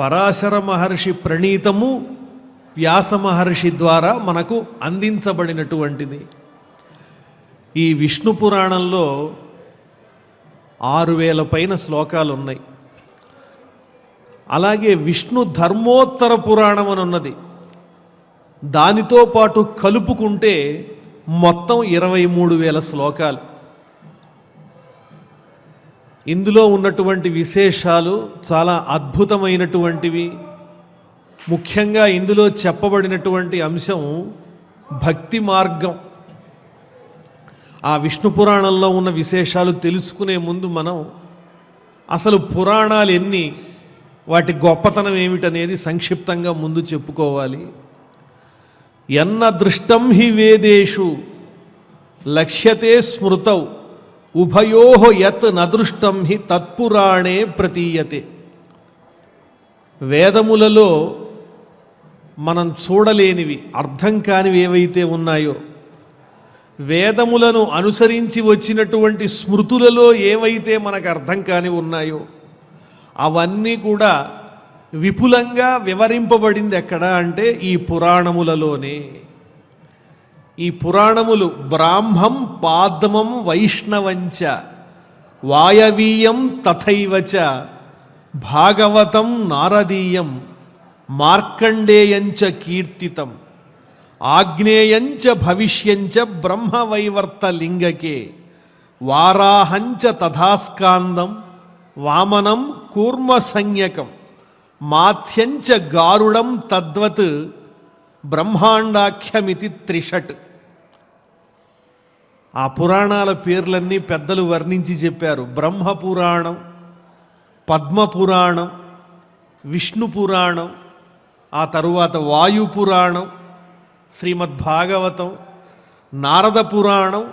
పరాశర మహర్షి ప్రణీతము వ్యాస మహర్షి ద్వారా మనకు అందించబడినటువంటిది. ఈ విష్ణు పురాణంలో ఆరు వేల పైన శ్లోకాలు ఉన్నాయి. అలాగే విష్ణు ధర్మోత్తర పురాణం అని ఉన్నది. దానితో పాటు కలుపుకుంటే మొత్తం ఇరవై మూడు వేల శ్లోకాలు. ఇందులో ఉన్నటువంటి విశేషాలు చాలా అద్భుతమైనటువంటివి. ముఖ్యంగా ఇందులో చెప్పబడినటువంటి అంశం భక్తి మార్గం. ఆ విష్ణు పురాణంలో ఉన్న విశేషాలు తెలుసుకునే ముందు మనం అసలు పురాణాలు ఎన్ని వాటి గొప్పతనం ఏమిటనేది సంక్షిప్తంగా ముందు చెప్పుకోవాలి. ఎన్న దృష్టం హి వేదేషు లక్ష్యతే స్మృతవు ఉభయో యత్ నదృష్టం హి తత్పురాణే ప్రతీయతే. వేదములలో మనం చూడలేనివి అర్థం కానివి ఏవైతే ఉన్నాయో వేదములను అనుసరించి వచ్చినటువంటి స్మృతులలో ఏవైతే మనకు అర్థం కాని ఉన్నాయో అవన్నీ కూడా విపులంగా వివరింపబడింది ఎక్కడ అంటే ఈ పురాణములలోనే. ఈ పురాణములు బ్రాహ్మం పాద్మం వైష్ణవంచ వాయవీయం తథైవచ భాగవతం నారదీయం మార్కండేయంచ కీర్తితం ఆగ్నేయంచ భవిష్యంచ బ్రహ్మవైవర్త లింగకే వారాహంచ తథాస్కాందం వామనం కూర్మ సంజ్ఞకం మాత్స్యంచ గారుడం తద్వత్ బ్రహ్మాండాఖ్యమితి త్రిషట్. ఆ పురాణాల పేర్లన్నీ పెద్దలు వర్ణించి చెప్పారు. బ్రహ్మ పురాణం పద్మ పురాణం విష్ణు పురాణం ఆ తరువాత వాయు పురాణం శ్రీమద్భాగవతం నారద పురాణం